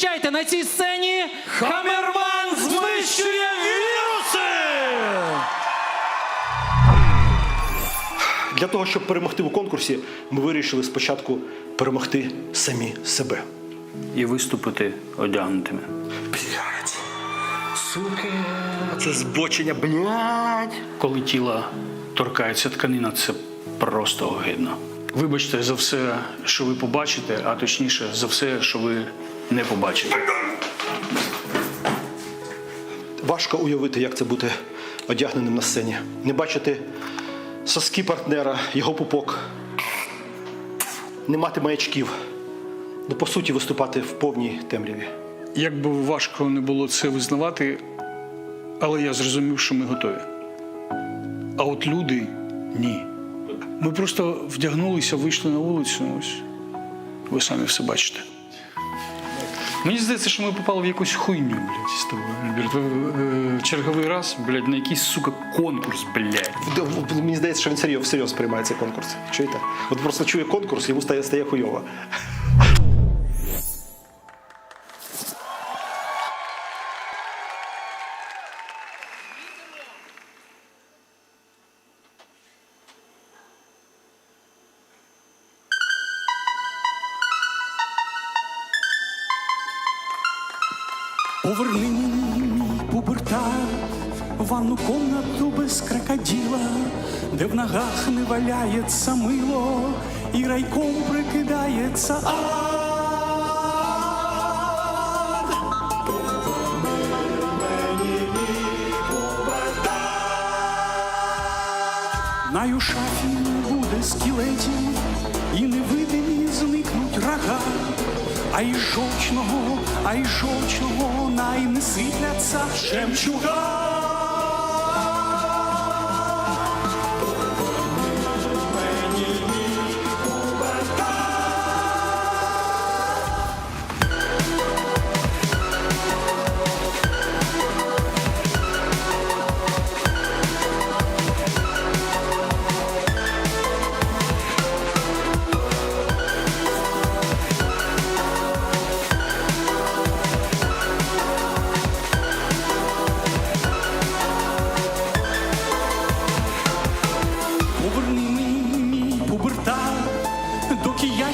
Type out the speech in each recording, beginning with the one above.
Зустрічайте на цій сцені Хамерман знищує віруси! Для того, щоб перемогти у конкурсі, ми вирішили спочатку перемогти самі себе. І виступити одягнутими. Блять, сука, це збочення, блять. Коли тіло торкається тканина, це просто огидно. Вибачте за все, що ви побачите, а точніше за все, що ви не побачите. Важко уявити, як це бути одягненим на сцені. Не бачити соски партнера, його пупок, не мати маячків. Ну, по суті, виступати в повній темряві. Як би важко не було це визнавати, але я зрозумів, що ми готові. А от люди ні. Ми просто вдягнулися, вийшли на вулицю. Ось ви самі все бачите. Мені здається, що ми попали в якусь хуйню, блядь, з тобою. Е, Черговий раз, блядь, на якийсь, сука, конкурс, блядь. Мені здається, що він серйозно, всерйоз приймає цей конкурс. Чуєте? От просто чує конкурс, йому стає, стає хуйово. Поверни мій пубертат, ванну комнату без крокодила, де в ногах не валяється мило, і райком прикидається у шафі не буде скелетів, і невидимі зникнуть рога. А із жовчного, а й жовчного най світляться сипляться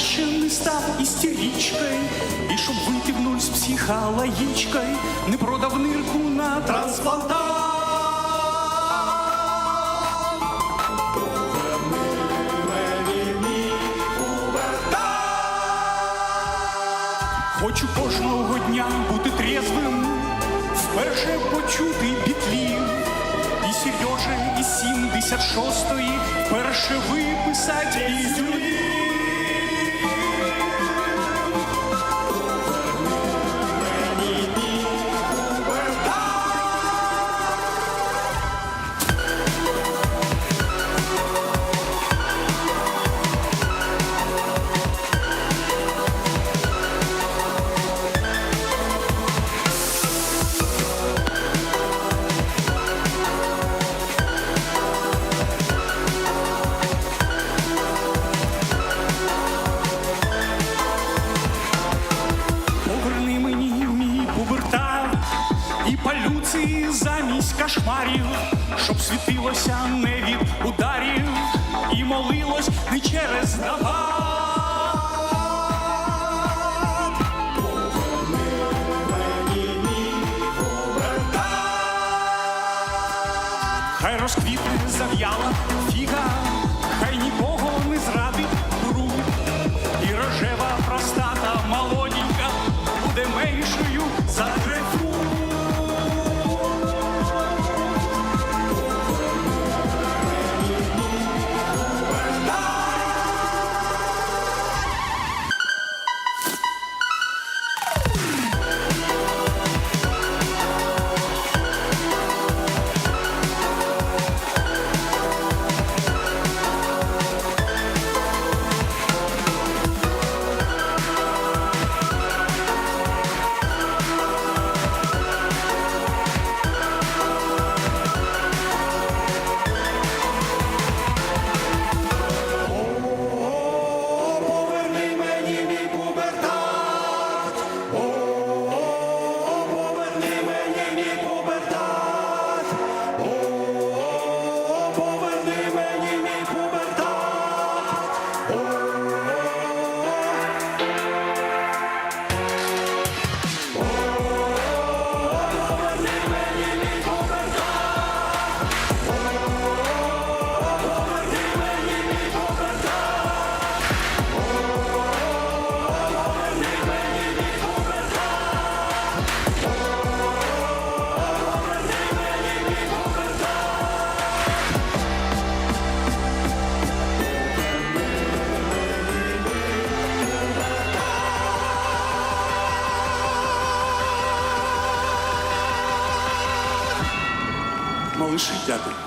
ще не став істеричкою, і щоб вийти в нуль з психологічкою, не продав нирку на трансплантат. Хочу кожного дня бути трезвим, вперше почути бітлів. І Сережа із 76-ї вперше виписать із землі. Палюци замість кошмарів, щоб світилося не від ударів і молилось не через напад. Хай розквітне зав'яла фіга, Малыши дякую.